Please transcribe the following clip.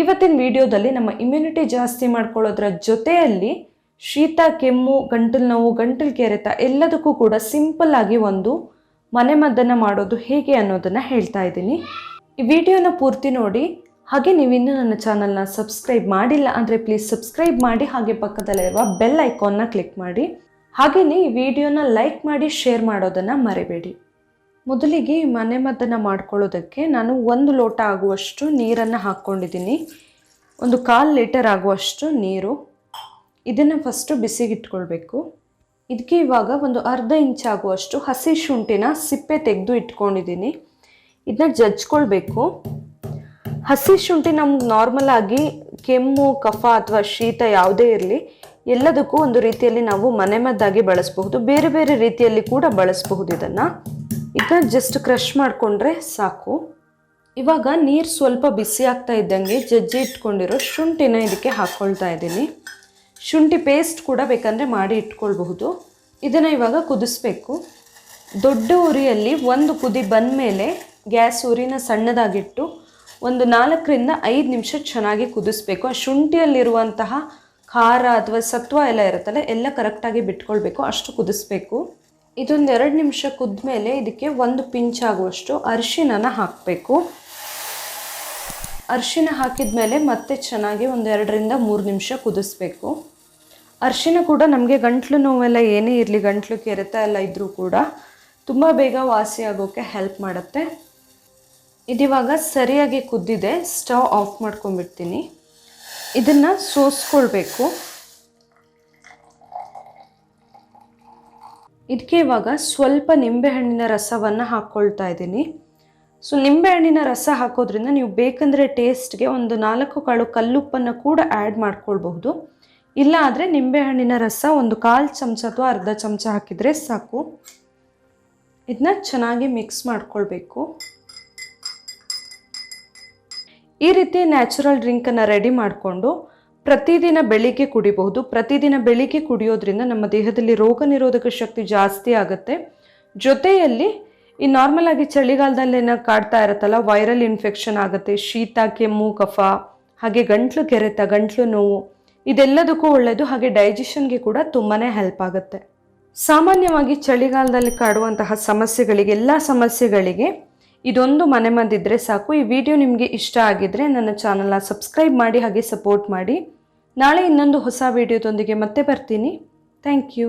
ಇವತ್ತಿನ ವಿಡಿಯೋದಲ್ಲಿ ನಮ್ಮ ಇಮ್ಯುನಿಟಿ ಜಾಸ್ತಿ ಮಾಡ್ಕೊಳ್ಳೋದ್ರ ಜೊತೆಯಲ್ಲಿ ಶೀತ, ಕೆಮ್ಮು, ಗಂಟಲು ನೋವು, ಗಂಟಲು ಕೆರೆತ ಎಲ್ಲದಕ್ಕೂ ಕೂಡ ಸಿಂಪಲ್ ಆಗಿ ಒಂದು ಮನೆಮದ್ದನ್ನು ಮಾಡೋದು ಹೇಗೆ ಅನ್ನೋದನ್ನು ಹೇಳ್ತಾ ಇದ್ದೀನಿ. ಈ ವಿಡಿಯೋನ ಪೂರ್ತಿ ನೋಡಿ, ಹಾಗೆ ನೀವಿನ್ನೂ ನನ್ನ ಚಾನಲ್ನ ಸಬ್ಸ್ಕ್ರೈಬ್ ಮಾಡಿಲ್ಲ ಅಂದರೆ ಪ್ಲೀಸ್ ಸಬ್ಸ್ಕ್ರೈಬ್ ಮಾಡಿ, ಹಾಗೆ ಪಕ್ಕದಲ್ಲಿರುವ ಬೆಲ್ ಐಕಾನ್ನ ಕ್ಲಿಕ್ ಮಾಡಿ. ಹಾಗೆಯೇ ಈ ವಿಡಿಯೋನ ಲೈಕ್ ಮಾಡಿ ಶೇರ್ ಮಾಡೋದನ್ನು ಮರಿಬೇಡಿ. ಮೊದಲಿಗೆ ಮನೆ ಮನೆಮದ್ದನ್ನು ಮಾಡ್ಕೊಳ್ಳೋದಕ್ಕೆ ನಾನು ಒಂದು ಲೋಟ ಆಗುವಷ್ಟು ನೀರನ್ನು ಹಾಕ್ಕೊಂಡಿದ್ದೀನಿ. ಒಂದು ಕಾಲು ಲೀಟರ್ ಆಗುವಷ್ಟು ನೀರು. ಇದನ್ನು ಫಸ್ಟು ಬಿಸಿಗಿಟ್ಕೊಳ್ಬೇಕು. ಇದಕ್ಕೆ ಇವಾಗ ಒಂದು ಅರ್ಧ ಇಂಚ್ ಆಗುವಷ್ಟು ಹಸಿ ಶುಂಠಿನ ಸಿಪ್ಪೆ ತೆಗೆದು ಇಟ್ಕೊಂಡಿದ್ದೀನಿ. ಇದನ್ನ ಜಜ್ಕೊಳ್ಬೇಕು. ಹಸಿ ಶುಂಠಿ ನಮ್ಗೆ ನಾರ್ಮಲ್ ಆಗಿ ಕೆಮ್ಮು, ಕಫ ಅಥವಾ ಶೀತ ಯಾವುದೇ ಇರಲಿ, ಎಲ್ಲದಕ್ಕೂ ಒಂದು ರೀತಿಯಲ್ಲಿ ನಾವು ಮನೆಮದ್ದಾಗಿ ಬಳಸಬಹುದು. ಬೇರೆ ಬೇರೆ ರೀತಿಯಲ್ಲಿ ಕೂಡ ಬಳಸಬಹುದು ಇದನ್ನು. ಇದನ್ನ ಜಸ್ಟ್ ಕ್ರಷ್ ಮಾಡಿಕೊಂಡ್ರೆ ಸಾಕು. ಇವಾಗ ನೀರು ಸ್ವಲ್ಪ ಬಿಸಿ ಆಗ್ತಾ ಇದ್ದಂಗೆ ಜಜ್ಜಿ ಇಟ್ಕೊಂಡಿರೋ ಶುಂಠಿನ ಇದಕ್ಕೆ ಹಾಕ್ಕೊಳ್ತಾ ಇದ್ದೀನಿ. ಶುಂಠಿ ಪೇಸ್ಟ್ ಕೂಡ ಬೇಕಂದರೆ ಮಾಡಿ ಇಟ್ಕೊಳ್ಬಹುದು. ಇದನ್ನು ಇವಾಗ ಕುದಿಸ್ಬೇಕು. ದೊಡ್ಡ ಉರಿಯಲ್ಲಿ ಒಂದು ಕುದಿ ಬಂದ ಮೇಲೆ ಗ್ಯಾಸ್ ಉರಿನ ಸಣ್ಣದಾಗಿಟ್ಟು ಒಂದು ನಾಲ್ಕರಿಂದ ಐದು ನಿಮಿಷ ಚೆನ್ನಾಗಿ ಕುದಿಸ್ಬೇಕು. ಆ ಶುಂಠಿಯಲ್ಲಿರುವಂತಹ ಖಾರ ಅಥವಾ ಸತ್ವ ಎಲ್ಲ ಇರುತ್ತಲ್ಲ, ಎಲ್ಲ ಕರೆಕ್ಟಾಗಿ ಬಿಟ್ಕೊಳ್ಬೇಕು. ಅಷ್ಟು ಕುದಿಸ್ಬೇಕು. ಇದೊಂದು ಎರಡು ನಿಮಿಷ ಕುದ್ಮೇಲೆ ಇದಕ್ಕೆ ಒಂದು ಪಿಂಚ್ ಆಗುವಷ್ಟು ಅರಿಶಿನನ ಹಾಕಬೇಕು. ಅರಿಶಿನ ಹಾಕಿದ ಮೇಲೆ ಮತ್ತೆ ಚೆನ್ನಾಗಿ ಒಂದು ಎರಡರಿಂದ ಮೂರು ನಿಮಿಷ ಕುದಿಸ್ಬೇಕು. ಅರಿಶಿನ ಕೂಡ ನಮಗೆ ಗಂಟ್ಲು ನೋವೆಲ್ಲ ಏನೇ ಇರಲಿ, ಗಂಟ್ಲು ಕೆರೆತ ಎಲ್ಲ ಇದ್ದರೂ ಕೂಡ ತುಂಬ ಬೇಗ ವಾಸಿ ಆಗೋಕ್ಕೆ ಹೆಲ್ಪ್ ಮಾಡುತ್ತೆ. ಇದಿವಾಗ ಸರಿಯಾಗಿ ಕುದ್ದಿದೆ ಸ್ಟವ್ ಆಫ್ ಮಾಡ್ಕೊಂಡ್ಬಿಡ್ತೀನಿ. ಇದನ್ನು ಸೋಸ್ಕೊಳ್ಬೇಕು. ಇದಕ್ಕೆ ಇವಾಗ ಸ್ವಲ್ಪ ನಿಂಬೆಹಣ್ಣಿನ ರಸವನ್ನು ಹಾಕ್ಕೊಳ್ತಾ ಇದ್ದೀನಿ. ಸೊ ನಿಂಬೆಹಣ್ಣಿನ ರಸ ಹಾಕೋದ್ರಿಂದ ನೀವು ಬೇಕಂದರೆ ಟೇಸ್ಟ್ಗೆ ಒಂದು ನಾಲ್ಕು ಕಾಳು ಕಲ್ಲುಪ್ಪನ್ನು ಕೂಡ ಆ್ಯಡ್ ಮಾಡ್ಕೊಳ್ಬಹುದು. ಇಲ್ಲ ಆದರೆ ನಿಂಬೆಹಣ್ಣಿನ ರಸ ಒಂದು ಕಾಲು ಚಮಚ ಅಥವಾ ಅರ್ಧ ಚಮಚ ಹಾಕಿದರೆ ಸಾಕು. ಇದನ್ನ ಚೆನ್ನಾಗಿ ಮಿಕ್ಸ್ ಮಾಡ್ಕೊಳ್ಬೇಕು. ಈ ರೀತಿ ನ್ಯಾಚುರಲ್ ಡ್ರಿಂಕನ್ನು ರೆಡಿ ಮಾಡಿಕೊಂಡು ಪ್ರತಿದಿನ ಬೆಳಿಗ್ಗೆ ಕುಡಿಬಹುದು. ಪ್ರತಿದಿನ ಬೆಳಿಗ್ಗೆ ಕುಡಿಯೋದ್ರಿಂದ ನಮ್ಮ ದೇಹದಲ್ಲಿ ರೋಗ ನಿರೋಧಕ ಶಕ್ತಿ ಜಾಸ್ತಿ ಆಗುತ್ತೆ. ಜೊತೆಯಲ್ಲಿ ಈ ನಾರ್ಮಲ್ ಆಗಿ ಚಳಿಗಾಲದಲ್ಲಿ ಏನೋ ಕಾಡ್ತಾ ಇರುತ್ತಲ್ಲ ವೈರಲ್ ಇನ್ಫೆಕ್ಷನ್ ಆಗುತ್ತೆ. ಶೀತ, ಕೆಮ್ಮು, ಕಫ, ಹಾಗೆ ಗಂಟ್ಲು ಕೆರೆತ, ಗಂಟ್ಲು ನೋವು, ಇದೆಲ್ಲದಕ್ಕೂ ಒಳ್ಳೆಯದು ಹಾಗೆ ಡೈಜೆಷನ್ಗೆ ಕೂಡ ತುಂಬಾ ಹೆಲ್ಪ್ ಆಗುತ್ತೆ. ಸಾಮಾನ್ಯವಾಗಿ ಚಳಿಗಾಲದಲ್ಲಿ ಕಾಡುವಂತಹ ಸಮಸ್ಯೆಗಳಿಗೆ, ಎಲ್ಲ ಸಮಸ್ಯೆಗಳಿಗೆ ಇದೊಂದು ಮನೆಮದ್ದಿದ್ರೆ ಸಾಕು. ಈ ವಿಡಿಯೋ ನಿಮಗೆ ಇಷ್ಟ ಆಗಿದ್ರೆ ನನ್ನ ಚಾನಲ್ನ ಸಬ್ಸ್ಕ್ರೈಬ್ ಮಾಡಿ, ಹಾಗೆ ಸಪೋರ್ಟ್ ಮಾಡಿ. ನಾಳೆ ಇನ್ನೊಂದು ಹೊಸ ವಿಡಿಯೋದೊಂದಿಗೆ ಮತ್ತೆ ಬರ್ತೀನಿ. Thank you